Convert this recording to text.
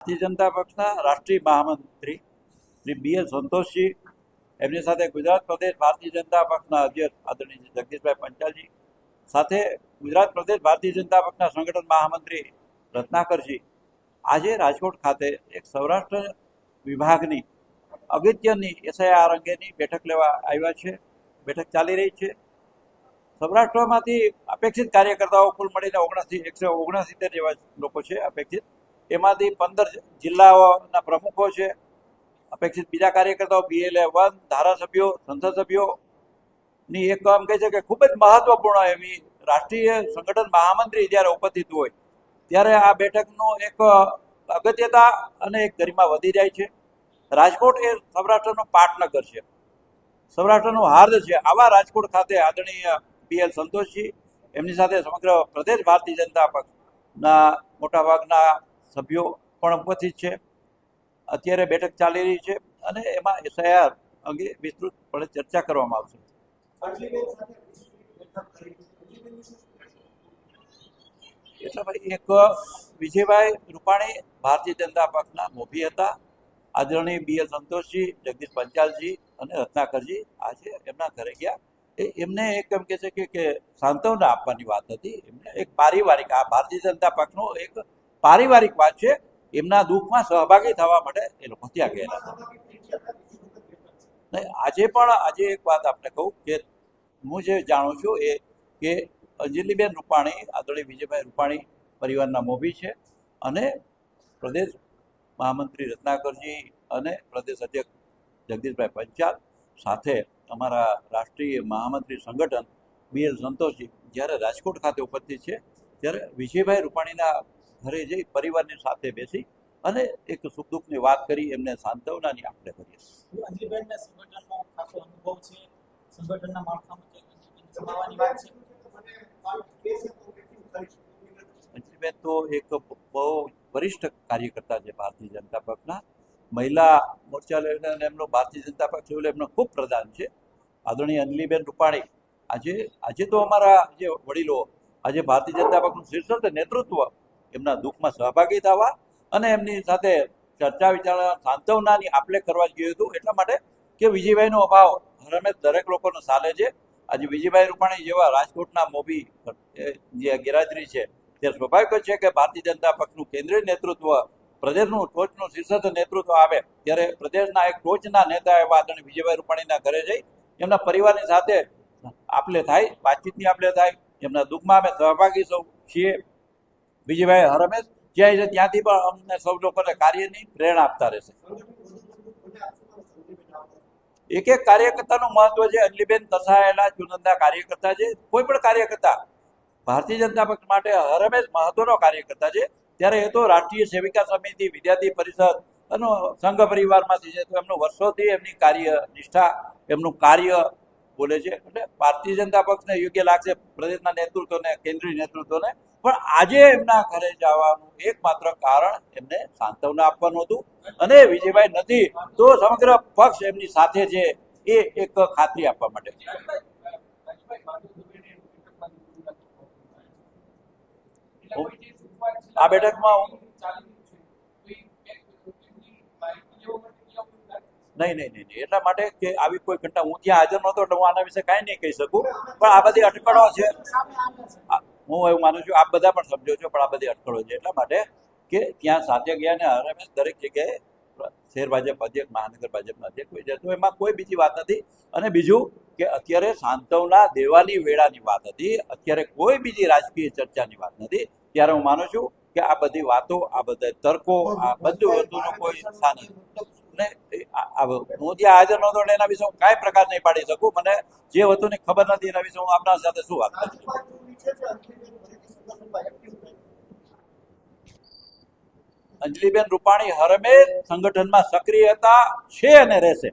ભારતીય જનતા પક્ષના રાષ્ટ્રીય મહામંત્રી શ્રી બી એસ સંતોષજી, એમની સાથે ગુજરાત પ્રદેશ ભારતીય જનતા પક્ષના અધ્યક્ષ આદરણીય જગદીશભાઈ પંચાલજી, સાથે ગુજરાત પ્રદેશ ભારતીય જનતા પક્ષના સંગઠન મહામંત્રી રત્નાકરજી. આજે રાજકોટ ખાતે એક સૌરાષ્ટ્ર વિભાગની અગત્યની એસઆઈઆર અંગેની બેઠક લેવા આવ્યા છે. બેઠક ચાલી રહી છે. સૌરાષ્ટ્રમાંથી અપેક્ષિત કાર્યકર્તાઓ કુલ મળીને ઓગણસી, એકસો ઓગણસિત્તેર જેવા લોકો છે અપેક્ષિત. એમાંથી પંદર જિલ્લાઓના પ્રમુખો છે. અપેક્ષિત બીજા કાર્યકર્તાઓ બીએલએ વન, ધારાસભ્યો સંસદ સભ્યોની એક આમ કહે છે કે ખૂબ જ મહત્વપૂર્ણ એમની રાષ્ટ્રીય સંગઠન મહામંત્રી જ્યારે ઉપસ્થિત હોય, ત્યારે આ બેઠકનું એક અગત્યતા અને એક ગરિમા વધી જાય છે. રાજકોટ એ સૌરાષ્ટ્રનું પાટનગર છે. સૌરાષ્ટ્રનું હાર્દ છે. આવા રાજકોટ ખાતે આદરણીય પી એલ સંતોષજી, એમની સાથે સમગ્ર પ્રદેશ ભારતીય જનતા પક્ષના મોટાભાગના સભ્યો પણ ઉપસ્થિત છે. અત્યારે બેઠક ચાલી રહી છે અને એમાં એસઆઈઆર અંગે વિસ્તૃતપણે ચર્ચા કરવામાં આવશે. એટલે ભાઈ એક વિજયભાઈ રૂપાણી ભારતીય જનતા પક્ષના મોભી હતા. આદરણીય બી એલ સંતોષજી જગદીશ પંચાલજી અને રત્નાકરજી આજે એમના ઘરે ગયા. એ એમને એક એમ કે છે કે કે સાંત્વના આપવાની વાત હતી. એમને એક પારિવારિક આ ભારતીય જનતા પક્ષનો એક પારિવારિક વાત છે, એમના દુઃખમાં સહભાગી થવા માટે એ લોકો ત્યાં ગયેલા નહીં, આજે પણ, આજે એક વાત આપને કહું કે હું જે જાણું છું એ કે અંજલિબેન રૂપાણી, આદરણીય વિજયભાઈ રૂપાણી પરિવારના મોભી છે અને પ્રદેશ મહામંત્રી રત્નાકરજી અને પ્રદેશ અધ્યક્ષ જગદીશભાઈ પંચાલ સાથે અમારા રાષ્ટ્રીય મહામંત્રી સંગઠન બી એલ સંતોષજી જ્યારે રાજકોટ ખાતે ઉપસ્થિત છે, ત્યારે વિજયભાઈ રૂપાણીના ઘરે જઈ પરિવારની સાથે બેસી અને એક સુખ દુઃખની વાત કરી એમને સાંત્વનાની આપણે કરીએ સંગઠનનો અંજલિબેન તો એક બહુ વરિષ્ઠ કાર્યકર્તા છે ભારતીય જનતા પક્ષના. મહિલા મોરચા લઈને અને એમનો ભારતીય જનતા પક્ષ એટલે એમનો ખૂબ પ્રધાન છે. આદરણીય અંજલીબેન રૂપાણી આજે આજે તો અમારા જે વડીલો આજે ભારતીય જનતા પક્ષનું શીર્ષક નેતૃત્વ. એમના દુઃખમાં સહભાગી થવા અને એમની સાથે ચર્ચા વિચારણા, સાંત્વનાની આપલે કરવા ગયું હતું. એટલા માટે કે વિજયભાઈનો અભાવ હરમે દરેક લોકોને સાલે છે. આજે વિજયભાઈ રૂપાણી જેવા રાજકોટના મોભી જે ગેરહાજરી છે, તે સ્વાભાવિક છે કે ભારતીય જનતા પક્ષનું કેન્દ્રીય નેતૃત્વ, પ્રદેશનું ટોચનું શીર્ષક નેતૃત્વ આવે ત્યારે પ્રદેશના એક ટોચના નેતા એવા આદરણીય વિજયભાઈ રૂપાણીના ઘરે જઈ એમના પરિવારની સાથે આપલે થાય, વાતચીતની આપલે થાય, એમના દુઃખમાં અમે સહભાગી સૌ છીએ. વિજયભાઈ હરમેશ જ્યાં છે ત્યાંથી પણ અમને સૌ લોકોને કાર્યની પ્રેરણા આપતા રહેશે. એક એક કાર્યકર્તાનું મહત્વ છે. અંજલીબેન તસાયેલા ચુનંદા કાર્યકર્તા છે. કોઈ પણ કાર્યકર્તા ભારતીય જનતા પક્ષ માટે હરમેશ મહત્વનો કાર્યકર્તા છે. ત્યારે એ તો રાષ્ટ્રીય સેવિકા સમિતિ, વિદ્યાર્થી પરિષદ અને સંઘ પરિવારમાંથી છે. તો એમનું વર્ષોથી એમની કાર્ય નિષ્ઠા એમનું કાર્ય બોલે છે. એટલે ભારતીય જનતા પક્ષને યોગ્ય લાગશે પ્રદેશના નેતૃત્વને, કેન્દ્રીય નેતૃત્વને. પણ આજે એમના ઘરે જવાનું એકમાત્ર કારણ એમને સાંત્વના આપવાનું હતું. અને વિજયભાઈ નથી, તો સમગ્ર પક્ષ એમની સાથે છે એ એક ખાતરી આપવા માટે. આ બેઠકમાં હું નહીં નહીં નહીં. એટલા માટે કે આવી કોઈ ઘટના, હું ત્યાં હાજર નહોતો એટલે હું આના વિશે કાંઈ નહીં કહી શકું. પણ આ બધી અટકળો છે. હું એવું માનું છું, આપ બધા પણ સમજો છો, પણ આ બધી અટકળો છે. એટલા માટે કે ત્યાં સાથે ગયા ને હરમેશ દરેક જગ્યાએ શહેર ભાજપ અધ્યક્ષ, મહાનગર ભાજપના અધ્યક્ષ હોય છે. તો એમાં કોઈ બીજી વાત નથી. અને બીજું કે અત્યારે સાંતવના દેવાની વેળાની વાત હતી. અત્યારે કોઈ બીજી રાજકીય ચર્ચાની વાત નથી. ત્યારે હું માનું છું કે આ બધી વાતો, આ બધા તર્કો, આ બધું વસ્તુનો કોઈ સ્થાન નથી. ને હું ત્યાં હાજર નહોતો એના વિશે હું કાંઈ પ્રકાર નહીં પાડી શકું. મને જે વસ્તુની ખબર નથી એના વિશે હું આપના સાથે શું વાત અંજલિબેન રૂપાણી હરમે સંગઠનમાં સક્રિય હતા, છે અને રહેશે.